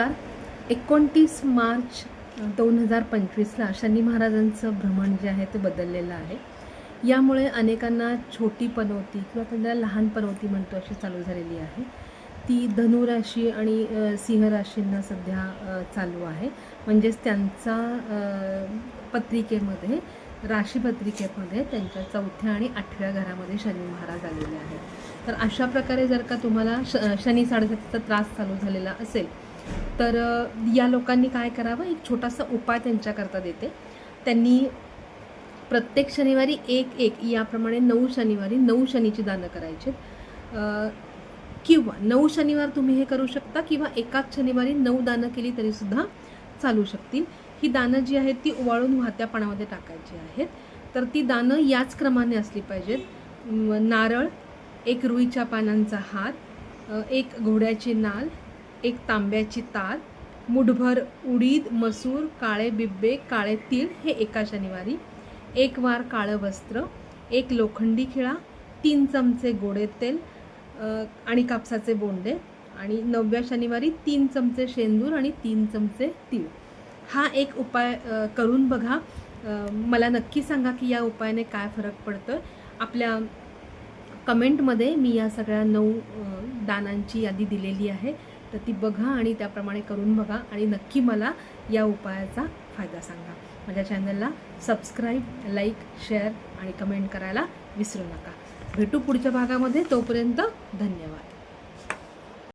नमस्कार. एकोणतीस मार्च दोन हजार पंचवीसला शनी महाराजांचं भ्रमण जे आहे ते बदललेलं आहे. यामुळे अनेकांना छोटी पनवती किंवा त्यांना लहान पनवती म्हणतो अशी चालू झालेली आहे. ती धनुराशी आणि सिंहराशींना सिंह राशींना सध्या चालू आहे. म्हणजेच त्यांचा पत्रिकेमध्ये राशीपत्रिकेमध्ये त्यांच्या चौथ्या आणि आठव्या घरामध्ये शनी महाराज आलेले आहेत. तर अशा प्रकारे जर का तुम्हाला श शनी साडेसातीचा त्रास चालू झालेला असेल तर या लोकांनी काय करावं? एक छोटासा उपाय त्यांच्याकरता देते. त्यांनी प्रत्येक शनिवारी एक एक याप्रमाणे नऊ शनिवारी नऊ शनीची दानं करायची किंवा नऊ शनिवार तुम्ही हे करू शकता किंवा एकाच शनिवारी नऊ दानं केली तरीसुद्धा चालू शकतील. ही दानं जी आहेत ती ओवाळून वाहत्या पाण्यामध्ये टाकायची आहेत. तर ती दानं याच क्रमाने असली पाहिजेत. नारळ एक रुईच्या पानांचा हात एक घोड्याची नाल एक तांब्याची तार मुठभर उडीद मसूर काळे बिब्बे काळे तीळ हे एका शनिवारी एक वार काळं वस्त्र एक लोखंडी खिळा तीन चमचे गोडे तेल आणि कापसाचे बोंडे आणि नवव्या शनिवारी तीन चमचे शेंदूर आणि तीन चमचे तीळ. हा एक उपाय करून बघा. मला नक्की सांगा की या उपायाने काय फरक पडतो आपल्या कमेंटमध्ये मी या सगळ्या नऊ दानांची यादी दिलेली आहे. तर ती बघा आणि त्याप्रमाणे करून बघा आणि नक्की मला या उपायाचा फायदा सांगा. माझ्या चॅनलला सबस्क्राईब लाईक शेअर आणि कमेंट करायला विसरू नका. भेटू पुढच्या भागामध्ये. तोपर्यंत धन्यवाद.